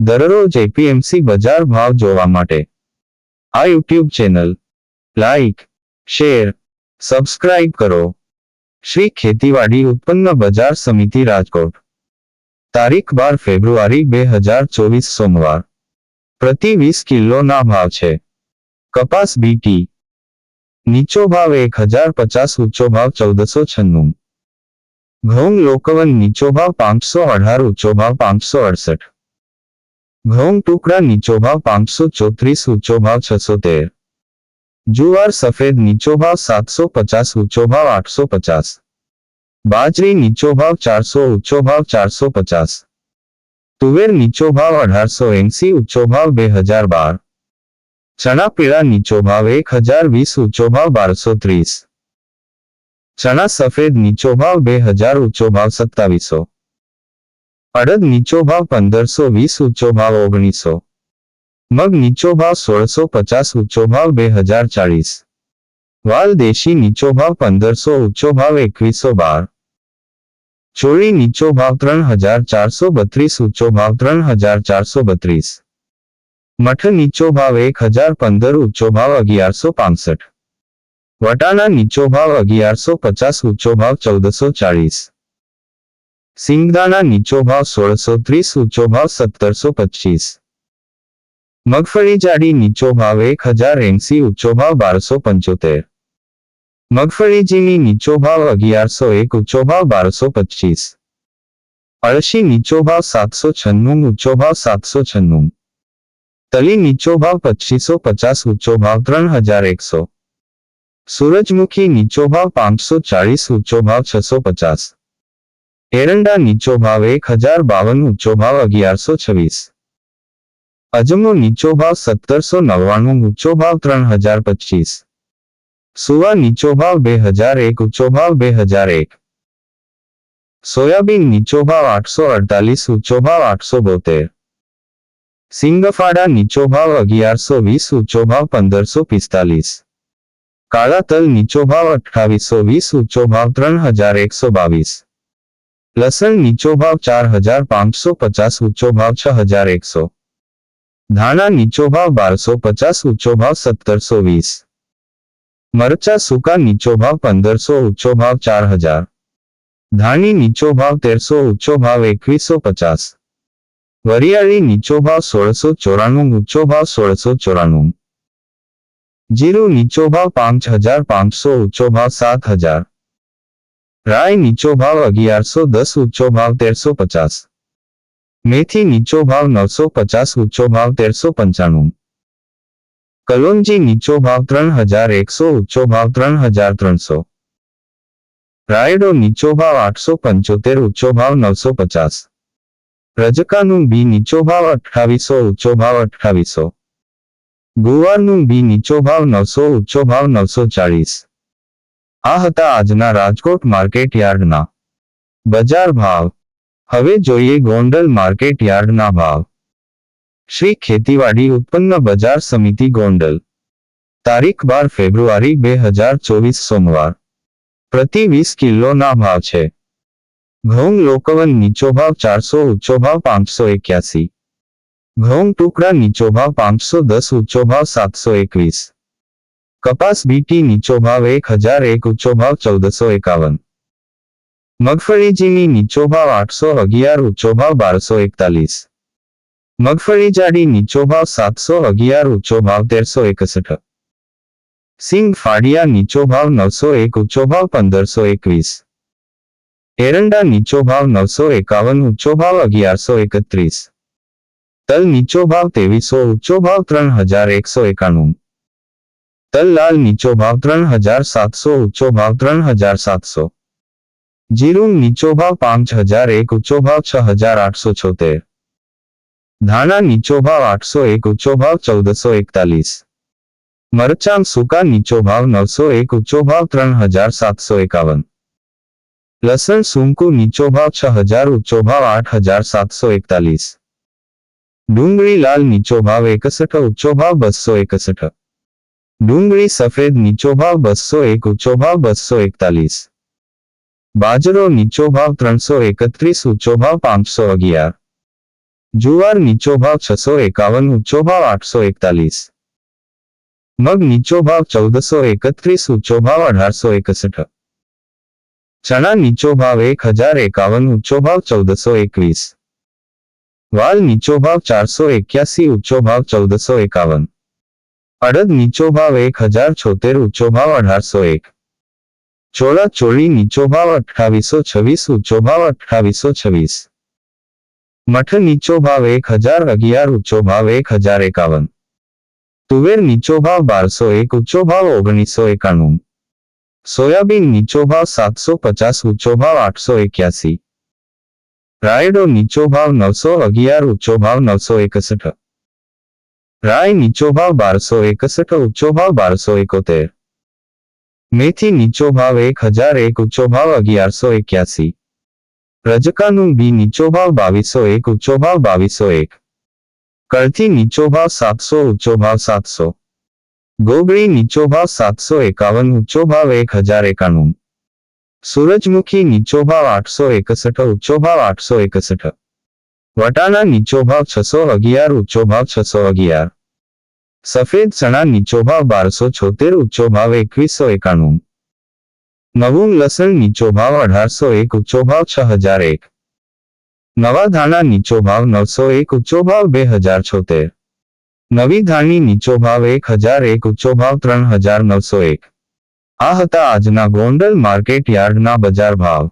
દરરોજ એપીએમસી બજાર ભાવ જોવા માટે. આ YouTube channel like share subscribe કરો. શ્રી ખેતીવાડી ઉત્પન્ન બજાર સમિતિ રાજકોટ. તારીખ બાર ફેબ્રુઆરી બે હજાર ચોવીસ સોમવાર. પ્રતિ વીસ કિલોના ભાવ છે. કપાસ બીટી નીચો ભાવ એક હજાર પચાસ, ઊંચો ભાવ ચૌદસો છન્નું. ઘઉં લોકવન નીચો ભાવ પાંચસો અઢાર, ઊંચો ભાવ પાંચસો અડસઠ. ઘઉં ટુકડા નીચો ભાવ પાંચસો ચોત્રીસ ઊંચો ભાવ છસો તેર. જુવાર સફેદ નીચો ભાવ સાતસો પચાસ ઊંચો ભાવ આઠસો પચાસ. બાજરી નીચો ભાવ ચારસો ઊંચો ભાવ ચારસો પચાસ. તુવેર નીચો ભાવ અઢારસો એંસી ઊંચો ભાવ બે હજાર બાર. ચણા પીળા નીચો ભાવ એક હજાર વીસ ઊંચો ભાવ બારસો ત્રીસ. ચણા સફેદ નીચો ભાવ બે હજાર ઊંચો ભાવ સત્તાવીસો. અડદ નીચો ભાવ પંદરસો વીસ ઊંચો ભાવ ઓગણીસો મગ નીચો ભાવ સોળસો પચાસ ઊંચો ભાવ બે હજાર ચાળીસ વાલ દેશી નીચો ભાવ પંદરસો ઊંચો ભાવ એકવીસો બાર ચોળી નીચો ભાવ ત્રણ હજાર ચારસો બત્રીસ ઊંચો ભાવ ત્રણ હજાર ચારસો બત્રીસ મઠ નીચો ભાવ એક હજાર પંદર ઊંચો ભાવ અગિયારસો પાસઠ વટાણા નીચો ભાવ અગિયારસો પચાસ ઊંચો ભાવ ચૌદસો ચાળીસ સિંગદાણા નીચો ભાવ સોળસો ત્રીસ ઊંચો ભાવ સત્તરસો પચીસ મગફળી જાડી નીચો ભાવ એક હજાર એંસી ઊંચો ભાવ બારસો પંચોતેર મગફળી ઝીણી નીચો ભાવ અગિયારસો એક ઊંચો ભાવ બારસો પચીસ અળશી નીચો ભાવ સાતસો છન્નું ઊંચો ભાવ સાતસો છન્નું તલી નીચો ભાવ પચીસો પચાસ ઊંચો ભાવ ત્રણ હજાર એકસો સૂરજમુખી નીચો ભાવ પાંચસો ચાળીસ ઊંચો ભાવ છસો પચાસ એરંડા નીચો ભાવ એક હજાર બાવન ઊંચો ભાવ અગિયારસો છવ્વીસ અજમો નીચો ભાવ સત્તરસો નવ્વાણું ઊંચો ભાવ ત્રણ હજાર પચીસ સુવા નીચો ભાવ બે હજાર એક ઊંચો ભાવ બે હજાર એક સોયાબીન નીચો ભાવ આઠસો અડતાલીસ ઊંચો ભાવ આઠસો બોતેર સિંગફાડા નીચો ભાવ અગિયારસો વીસ ઊંચો ભાવ પંદરસો પિસ્તાલીસ કાળા તલ નીચો ભાવ અઠ્ઠાવીસો વીસ ઊંચો ભાવ ત્રણ હજાર એકસો બાવીસ લસણ નીચો ભાવ ચાર હજાર પાંચસો પચાસ ઊંચો ભાવ છ હજાર એકસો ધાણા નીચો ભાવ બારસો પચાસ ઊંચો ભાવ સત્તરસો વીસ મરચા સૂકા નીચો ભાવ પંદરસો ઊંચો ભાવ ચાર હજાર ધાણી નીચો ભાવ તેરસો ઊંચો ભાવ એકવીસો પચાસ વરિયાળી નીચો ભાવ સોળસો ચોરાણું ઊંચો ભાવ સોળસો ચોરાણું જીરું નીચો ભાવ પાંચ હજાર પાંચસો ઊંચો ભાવ સાત હજાર રાય નીચો ભાવ અગિયારસો દસ, ઊંચો ભાવ તેરસો પચાસ. મેથી નીચો ભાવ નવસો પચાસ, ઊંચો ભાવ તેરસો પંચાણું. કલોંજી નીચો ભાવ ત્રણ હજાર એકસો, ઊંચો ભાવ ત્રણ હજાર ત્રણસો. રાયડો નીચો ભાવ આઠસો પંચોતેર, ઊંચો ભાવ નવસો પચાસ. રજકાનું બી નીચો ભાવ અઠાવીસો ઊંચો ભાવ અઠાવીસો ગુવારનું બી નીચો ભાવ નવસો, ઊંચો ભાવ નવસો ચાળીસ. આ હતા આજના રાજકોટ માર્કેટ યાર્ડના. બજાર ભાવ. હવે જોઈએ ગોંડલ માર્કેટ યાર્ડના ભાવ. શ્રી ખેતીવાડી ઉત્પન્ન બજાર સમિતિ ગોંડલ. તારીખ બાર ફેબ્રુઆરી બે હજાર ચોવીસ સોમવાર. પ્રતિ વીસ કિલોના ભાવ છે. ઘઉં લોકવન નીચો ભાવ ચારસો, ઊંચો ભાવ પાંચસો એક્યાસી. ઘઉં ટુકડા નીચો ભાવ પાંચસો દસ, ઊંચો ભાવ સાતસો એકવીસ. કપાસ બીટી નીચો ભાવ એક હજાર એક ઊંચો ભાવ ચૌદસો એકાવન મગફળી ઝીણી નીચો ભાવ આઠસો અગિયાર ઊંચો ભાવ બારસો એકતાલીસ મગફળી જાડી નીચો ભાવ સાતસો અગિયાર ઊંચો ભાવ તેરસો એકસઠ સિંગ ફાડિયા નીચો ભાવ નવસો એક ઊંચો ભાવ પંદરસો એકવીસ એરંડા નીચો ભાવ નવસો એકાવન ઊંચો ભાવ અગિયારસો એકત્રીસ તલ નીચો ભાવ ત્રેવીસો ઊંચો ભાવ ત્રણ હજાર એકસો એકાણું તલ લાલ નીચો ભાવ ત્રણ હજાર સાતસો ઊંચો ભાવ ત્રણ હજાર સાતસો જીરું નીચો ભાવ પાંચ હજાર એક ઊંચો ભાવ છ હજાર આઠસો છોતેર ધાણા નીચો ભાવ આઠસો એક ઊંચો ભાવ ચૌદસો એકતાલીસ મરચાં સૂકા નીચો ભાવ નવસો એક ઊંચો ભાવ ત્રણ હજાર સાતસો એકાવન લસણ સૂંકુ નીચો ભાવ છ હજાર ઊંચો ભાવ આઠ હજાર સાતસો એકતાલીસ ડુંગળી લાલ નીચો ભાવ એકસઠ ઊંચો ભાવ બસો એકસઠ ડુંગળી સફેદ નીચો ભાવ બસો એક ઊંચો ભાવ બસો એકતાલીસ બાજરો નીચો ભાવ ત્રણસો એકત્રીસ ઊંચો ભાવ પાંચસો અગિયાર જુવાર નીચો ભાવ છસો એકાવન ઊંચો ભાવ આઠસો એકતાલીસ મગ નીચો ભાવ ચૌદસો એકત્રીસ ઊંચો ભાવ અઢારસો એકસઠ ચણા નીચો ભાવ એક હજાર એકાવન ઊંચો ભાવ ચૌદસો એકવીસ વાલ નીચો ભાવ ચારસો એક્યાસી ઊંચો ભાવ ચૌદસો એકાવન અડદ નીચો ભાવ એક હજાર છોતેર ઊંચો ભાવ અઢારસો એક ચોળા ચોળી નીચો ભાવ અઠ્ઠાવીસો છવ્વીસ ઊંચો ભાવ અઠ્ઠાવીસો છવ્વીસ મઠ નીચો ભાવ એક હજાર અગિયાર ઊંચો ભાવ એક હજાર એકાવન તુવેર નીચો ભાવ બારસો એક ઊંચો ભાવ ઓગણીસો એકાણું સોયાબીન નીચો ભાવ સાતસો પચાસ ઊંચો ભાવ આઠસો એક્યાસી રાયડો નીચો ભાવ નવસો અગિયાર ઊંચો ભાવ નવસો એકસઠ રાય નીચો ભાવ બારસો એકસઠ ઊંચો ભાવ બારસો એકોતેર. મેથી નીચો ભાવ એક હજાર એક ઊંચો ભાવ અગિયારસો એક્યાસી. રજકાનું બી નીચો ભાવ બાવીસો એક ઊંચો ભાવ બાવીસો એક. કળથી નીચો ભાવ સાતસો ઊંચો ભાવ સાતસો. ગોગળી નીચો ભાવ સાતસો એકાવન ઊંચો ભાવ એક હજાર એકાણું. સૂરજમુખી નીચો ભાવ આઠસો એકસઠ ઊંચો ભાવ આઠસો એકસઠ. વટાણા નીચો ભાવ છસો અગિયાર, ઊંચો ભાવ છસો અગિયાર. સફેદ ચણા નીચો ભાવ બારસો છોતેર, ઊંચો ભાવ એકવીસો એકાણું. નવું લસણ નીચો ભાવ અઢારસો એક, ઊંચો ભાવ છ હજાર એક. નવા ધાણા નીચો ભાવ નવસો એક, ઊંચો ભાવ બે હજાર છોતેર. નવી ધાણી નીચો ભાવ એક હજાર એક, ઊંચો ભાવ ત્રણ હજાર નવસો એક. આ હતા આજના ગોંડલ માર્કેટ યાર્ડના બજાર ભાવ.